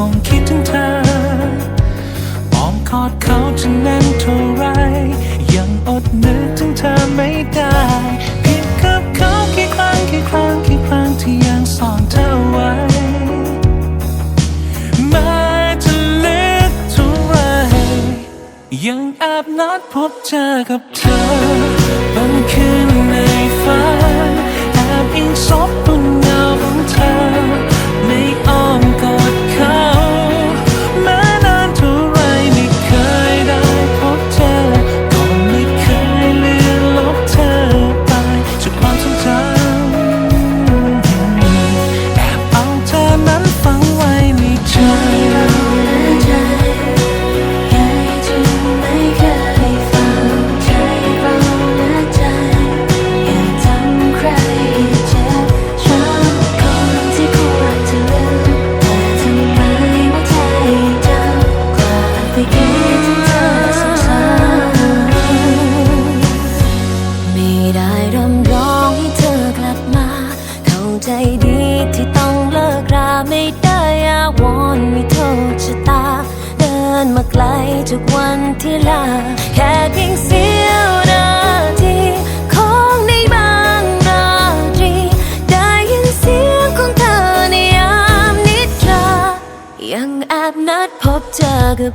คงคิดถึงเธออ้อมกอดเขาจะแน่นเท่าไร ยังอดนึกถึงเธอไม่ได้ผิดกับเขากี่ครั้งกี่ครั้งกี่ครั้งที่ยังซ่อนเธอไวม้จะลึกเท่าไร ยังแอบนัดพบเจอกับเธอ 과급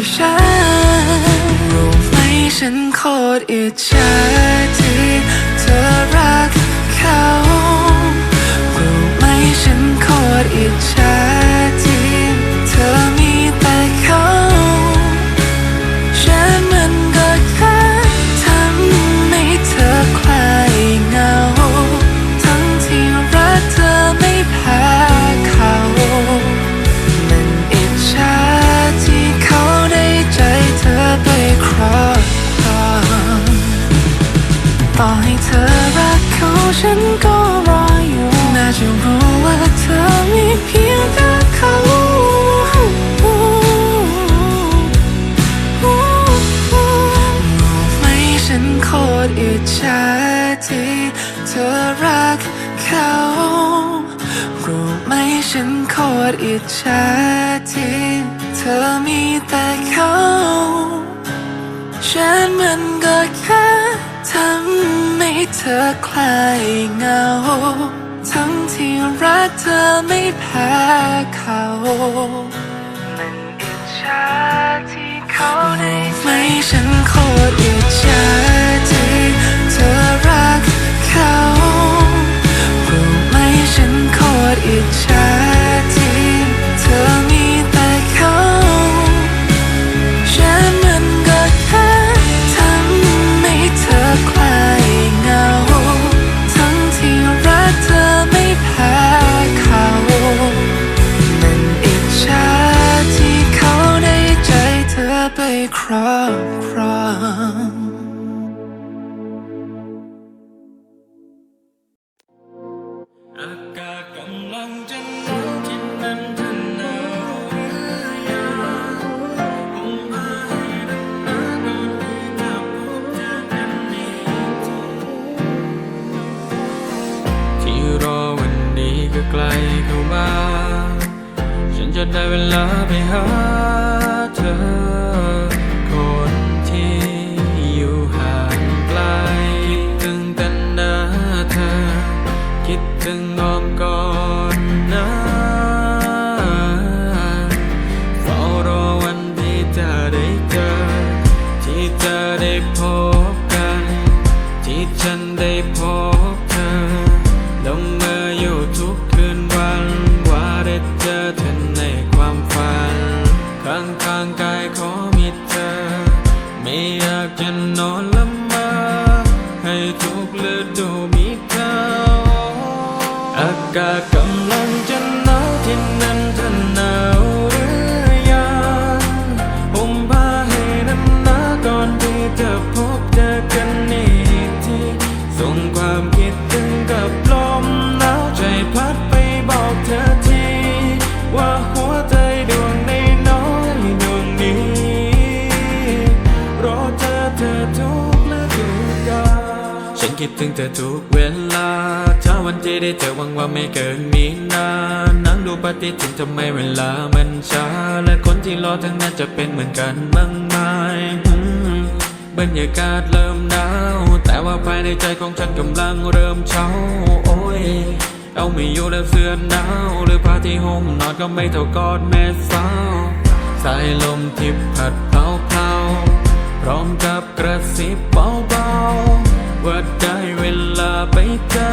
ที่ฉันรู้ไหมฉันโคตรอิจฉาที่ ต่อให้เธอรักเขาฉันก็รออยู่ น่าจะรู้ว่าเธอมีเพียงแต่เขาไหมฉันโคตรอิจฉาที่เธอรักเขารู้ไหมฉันโคตรอิจฉาที่เธอมีแต่เขาฉันมัน เธอคลายเหงา ทั้งที่รักเธอไม่แพ้เขา มันอิจฉาที่เขาได้ไม่ฉันโคตรอิจฉาที่เธอรักเขารู้ไหมฉันโคตรอิจฉา นจะได้เวลาไปหาเธอ คนที่อยู่ห่างไกล คิดถึงแต่หน้าเธอ คิดถึงอ้อมก่อนนะเฝ้ารอวันที่จะได้เจอ ที่จะได้พบกัน ที่ฉันได้พบ คิดถึงเธอทุกเวลาถ้าวันที่ได้เจอหวังว่าไม่เกินมีนานั่งดูปฏิทินทำไมเวลามันช้า และคนที่รอทั้งนั้นจะเป็นเหมือนกันบ้างไหมอืมบรรยากาศเริ่มหนาว แต่ว่าภายในใจของฉันกำลังเริ่มเช้า โอ้ย เอาไม่อยู่แล้วเสื้อหนาว หรือผ้าที่ห่มนอนก็ไม่เท่ากอดแม่สาวสายลมที่พัดเผาเผาพร้อมกับกระซิบเบาๆ ว่าได้เวลาไปเจอ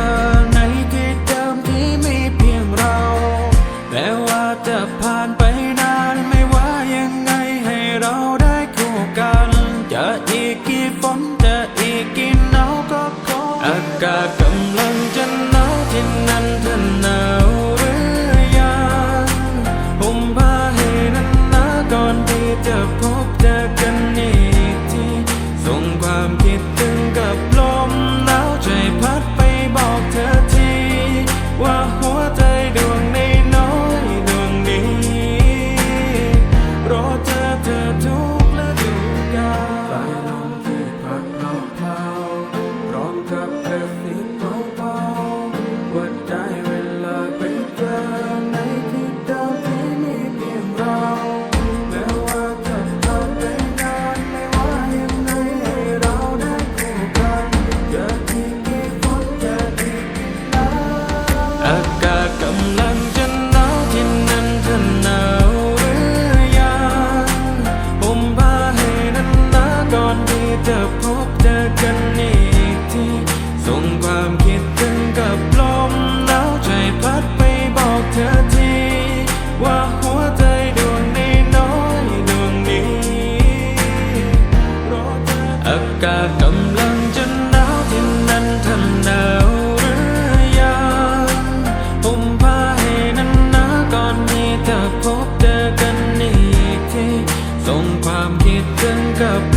ในที่เดิมที่มีเพียงเรา แต่ว่าจะผ่านไปนานไม่ว่ายังไงให้เราได้คู่กัน จะอีกกี่ฝนจะอีกกี่หนาวก็คงอากาศ จะพบเจอกันอีกทีส่งความคิดถึงกับลมหนาวใจพัดไปบอกเธอทีว่าหัวใจดวงน้อยดวงนี้รอเธออากาศกำลังจะหนาวที่นั่นเธอหนาวหรือยังผมพาให้นั้นนะก่อนที่จะพบเจอกันอีกทีส่งความคิดถึงกับ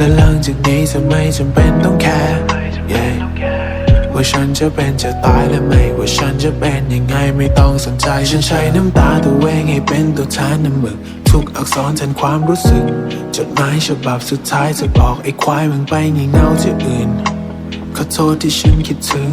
และหลังจากนี้จะไม่จำเป็นต้องแคร์ Yeah ว่าฉันจะเป็นจะตายและไม่ว่าฉันจะเป็นยังไงไม่ต้องสนใจ ฉันใช้น้ำตาตัวเองให้เป็นตัวแทนน้ำมึก ทุกอักษรแทนความรู้สึก จดหมายฉบับสุดท้ายจะบอกไอ้ควายมึงไปงี่เง่าที่อื่นขอโทษที่ฉันคิดถึง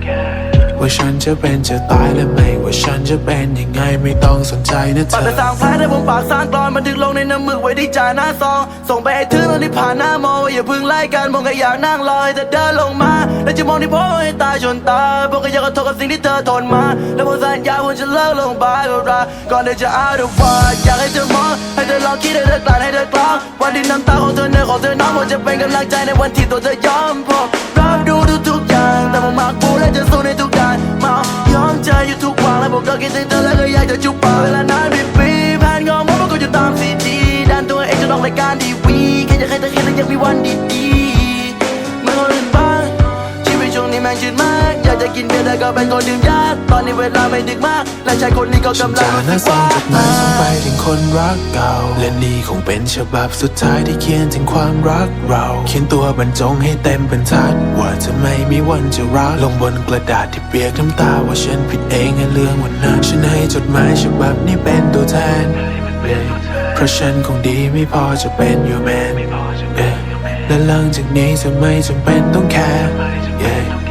ว่าฉันจะเป็นจะตายและไม่ ว่าฉันจะเป็นยังไงไม่ต้องสนใจนะเธปัดอไปสร้างแผลได้บนปากสร้างกรอนบันทึกลงในน้ำมือไว้ที่จ่าหน้าซอง ส่งไปให้ถึงตอนที่ผ่านหน้ามออย่าพึ่งไล่กันผมก็อยากนั่งรอให้เธอเดินลงมา แล้วจะมองที่พ่อให้ตาชนตาผมก็อยากขอโทษกับสิ่งที่เธอทนมา แล้วผมสัญญาว่าจะเลิกลงบายกับรักก่อนที่จะอาดว่าอยากให้เธอมองให้เธอลองคิดให้เธอกลั่นให้เธอกลองวันที่น้ำตาของเธอเนื้อของเธอน้องผมจะเป็นกำลังใจในวันที่ตัวเธอยอมผม แต่ผมมักบูและจะสู้ในทุกการเมายอมใจอยู่ทุกวันและผมก็คิดถึงเธอแล้วก็อยากจะจุบปาก กอยากจะกินเบียร์แต่ก็เป็นคนดื่มยากตอนนี้เวลาไม่ดึกมาก และชายคนนี้ก็ฉันกำลังจะรู้หสึน้ากซอว่างจดหมายส่งไปถึงคนรักเก่า และนี่คงเป็นฉบับสุดท้ายที่เขียนถึงความรักเรา เขียนตัวบรรจงให้เต็มบรรทัด ว่าจะไม่มีวันจะรักลงบนกระดาษที่เปียกน้ำตาว่าฉันผิดเองในเรื่องวันนั้นฉันให้จดหมายฉบับนี้เป็นตัวแทน เพราะฉันคงดีไม่พอจะเป็น your man Yeah และหลังจากนี้จะไม่จำเป็นต้องแคร์ Yeah